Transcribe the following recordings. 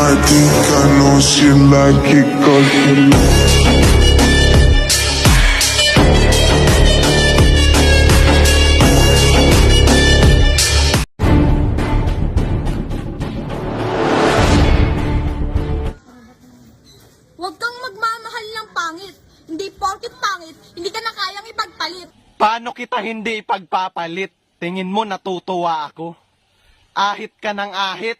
Matika, no, she like it cause she like Huwag kang magmamahal ng pangit. Hindi porkit pangit, hindi ka na kayang ipagpalit. Paano kita hindi ipagpapalit? Tingin mo natutuwa ako? Ahit ka ng ahit,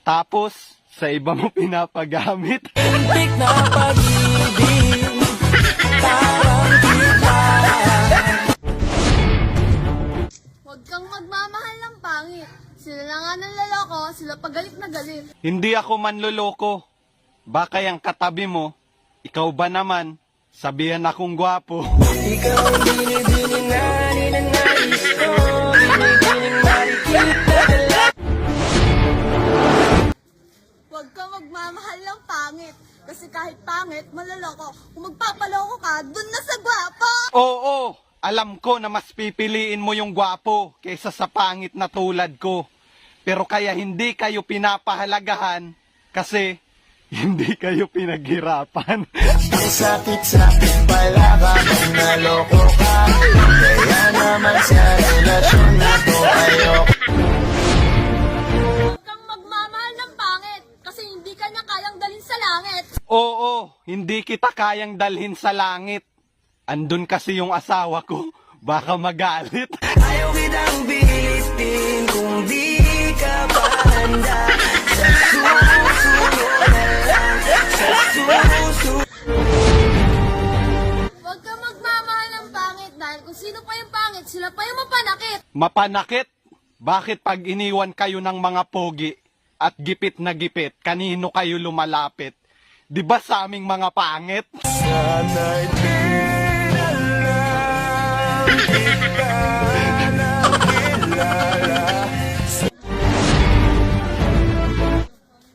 tapos sa iba mo pinapagamit. Tik na pag-ibig Parang kita Huwag kang magmamahal ng pangit. Sila na nga ng laloko, sila pagalit na galit. Hindi ako manloloko. Baka yung katabi mo, ikaw ba naman, sabihan akong gwapo. Ikaw ang binibining na ninanais ko Binibining marikita pangit. Kasi kahit pangit, maloloko. Kung magpapaloko ka, dun na sa gwapo! Oo, alam ko na mas pipiliin mo yung gwapo kaysa sa pangit na tulad ko. Pero kaya hindi kayo pinapahalagahan kasi hindi kayo pinaghirapan. Ang sakit-sakit pala kapag Oo, hindi kita kayang dalhin sa langit. Andun kasi yung asawa ko, baka magalit. Ayaw kitang bilitin kung di ka pa handa Sa susunod na lang Sa susunod Huwag kang magmamahal ng pangit dahil kung sino pa yung pangit, sila pa yung mapanakit. Mapanakit? Bakit pag iniwan kayo ng mga pogi at gipit na gipit, kanino kayo lumalapit? Di ba sa aming mga pangit? Sana'y kita kilala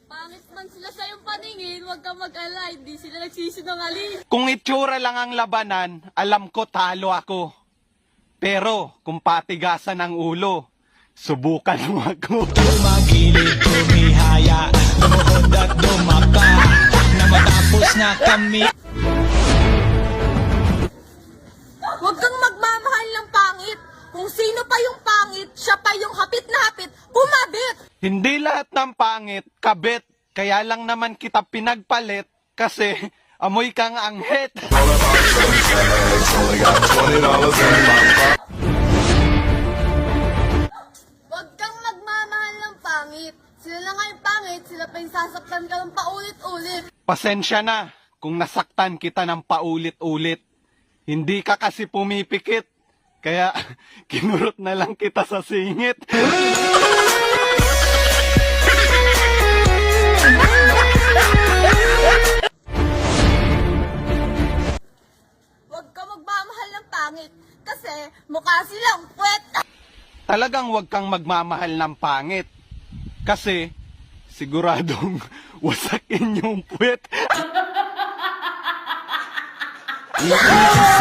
Pangit man sila sa iyong paningin, huwag kang mag-ala, hindi sila nagsisinungaling. Kung itsura lang ang labanan, alam ko talo ako. Pero kung patigasan ang ulo, subukan mo ako. Na kami Huwag kang magmamahal ng pangit. Kung sino pa yung pangit, siya pa yung hapit na hapit, kumabit. Hindi lahat ng pangit, kabit. Kaya lang naman kita pinagpalit kasi amoy kang anghit. Huwag kang magmamahal ng pangit. Sila na nga yung pangit, sila pa yung sasaktan ka ng paulit-ulit. Pasensya na kung nasaktan kita ng paulit-ulit. Hindi ka kasi pumipikit. Kaya kinurot na lang kita sa singit. Huwag kang magmamahal ng pangit. Kasi mukha silang puwet. Talagang wag kang magmamahal ng pangit. Kasi siguradong wasakin yung puwet. Yeah.